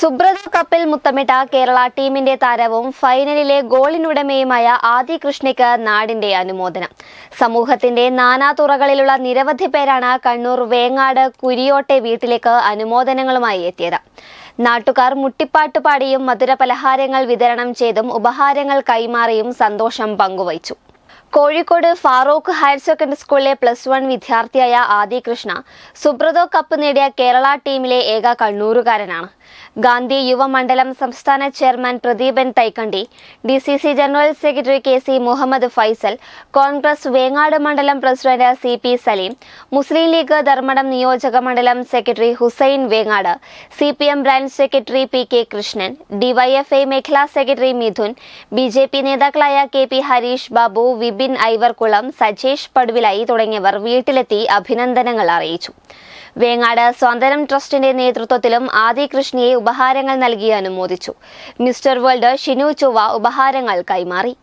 സുബ്രത കപ്പിൽ മുത്തമിട്ട കേരള ടീമിന്റെ താരവും ഫൈനലിലെ ഗോളിനുടമയുമായ ആദി കൃഷ്ണയ്ക്ക് നാടിന്റെ അനുമോദനം. സമൂഹത്തിന്റെ നാനാതുറകളിലുള്ള നിരവധി പേരാണ് കണ്ണൂർ വേങ്ങാട് കുരിയോട്ടെ വീട്ടിലേക്ക് അനുമോദനങ്ങളുമായി എത്തിയത്. നാട്ടുകാർ മുട്ടിപ്പാട്ട് പാടിയും മധുരപലഹാരങ്ങൾ വിതരണം ചെയ്തും ഉപഹാരങ്ങൾ കൈമാറിയും സന്തോഷം പങ്കുവച്ചു കോഴിക്കോട് ഫാറൂഖ് ഹയർ സെക്കൻഡറി സ്കൂളിലെ പ്ലസ് വൺ വിദ്യാർത്ഥിയായ ആദി കൃഷ്ണ സുബ്രതോ കപ്പ് നേടിയ കേരള ടീമിലെ ഏക കണ്ണൂരുകാരനാണ്. ഗാന്ധി യുവമണ്ഡലം സംസ്ഥാന chairman Pradeepan Thaikkandi D C C general secretary K C Muhammad Faisal Congress Vengad മണ്ഡലം president C P Saleem Muslim League Dharmadam നിയോജക മണ്ഡലം secretary Hussain Vengad C P M branch secretary P K Krishnan DYFI മേഖലാ secretary Mithun B J P നേതാക്കളായ K P Harish Babu Vipin Aivarkulam Sajesh Paduvilayi തുടങ്ങിയവർ വീട്ടിലെത്തി അഭിനന്ദനങ്ങൾ അറിയിച്ചു. വേങ്ങാട് സ്വാതന്ത്ര്യം ട്രസ്റ്റിന്റെ നേതൃത്വത്തിലും ആദി കൃഷ്ണയെ ഉപഹാരങ്ങൾ നൽകി അനുമോദിച്ചു. മിസ്റ്റർ വേൾഡ് ഷിനു ചൊവ്വ ഉപഹാരങ്ങൾ കൈമാറി.